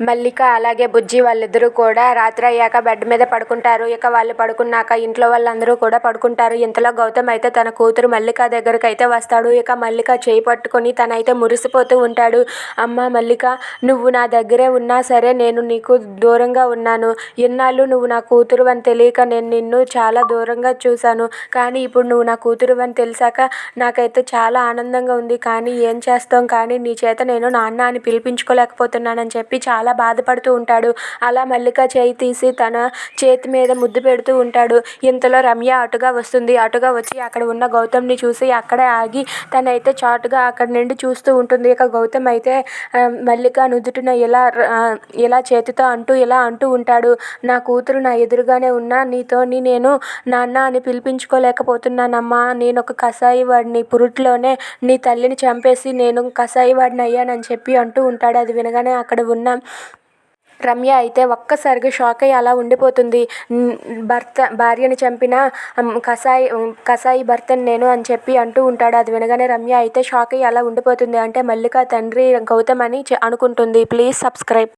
మల్లిక అలాగే బుజ్జి వాళ్ళిద్దరూ కూడా రాత్రి అయ్యాక బెడ్ మీద పడుకుంటారు. ఇక వాళ్ళు పడుకున్నాక ఇంట్లో వాళ్ళందరూ కూడా పడుకుంటారు. ఇంతలో గౌతమ్ అయితే తన కూతురు మల్లిక దగ్గరకు అయితే వస్తాడు. ఇక మల్లిక చేయి పట్టుకొని తనైతే మురిసిపోతూ ఉంటాడు. అమ్మ మల్లిక నువ్వు నా దగ్గరే ఉన్నా సరే నేను నీకు దూరంగా ఉన్నాను. ఇన్నాళ్ళు నువ్వు నా కూతురు అని తెలియక నేను నిన్ను చాలా దూరంగా చూశాను. కానీ ఇప్పుడు నువ్వు నా కూతురు అని తెలిసాక నాకైతే చాలా ఆనందంగా ఉంది. కానీ ఏం చేస్తాం? కానీ నీ చేత నేను నాన్న అని పిలిపించుకోలేకపోతున్నానని చెప్పి చాలా బాధపడుతూ ఉంటాడు. అలా మల్లిక చేయి తీసి తన చేతి మీద ముద్దు పెడుతూ ఉంటాడు. ఇంతలో రమ్య అటుగా వస్తుంది. అటుగా వచ్చి అక్కడ ఉన్న గౌతమ్ని చూసి అక్కడే ఆగి తనైతే చాటుగా అక్కడ నుండి చూస్తూ ఉంటుంది. ఇక గౌతమ్ అయితే మల్లిక నుదుటిన ఇలా ఇలా చేతితో అంటూ ఇలా అంటూ ఉంటాడు. నా కూతురు నా ఎదురుగానే ఉన్నా నీతోని నేను నాన్న అని పిలిపించుకోలేకపోతున్నానమ్మా. నేను ఒక కసాయి వాడిని. పురుట్లోనే నీ తల్లిని చంపేసి నేను కసాయి వాడిని అయ్యానని చెప్పి అంటూ ఉంటాడు. అది వినగానే అక్కడ ఉన్న రమ్య అయితే ఒక్కసారిగా షాక్ అయ్యి అలా ఉండిపోతుంది. భర్త భార్యని చంపిన కసాయి కసాయి భర్తని నేను అని చెప్పి అంటూ ఉంటాడు. అది వినగానే రమ్య అయితే షాక్ అయ్యి అలా ఉండిపోతుంది. అంటే మల్లిక తండ్రి గౌతమ్ అని అనుకుంటుంది. Please subscribe.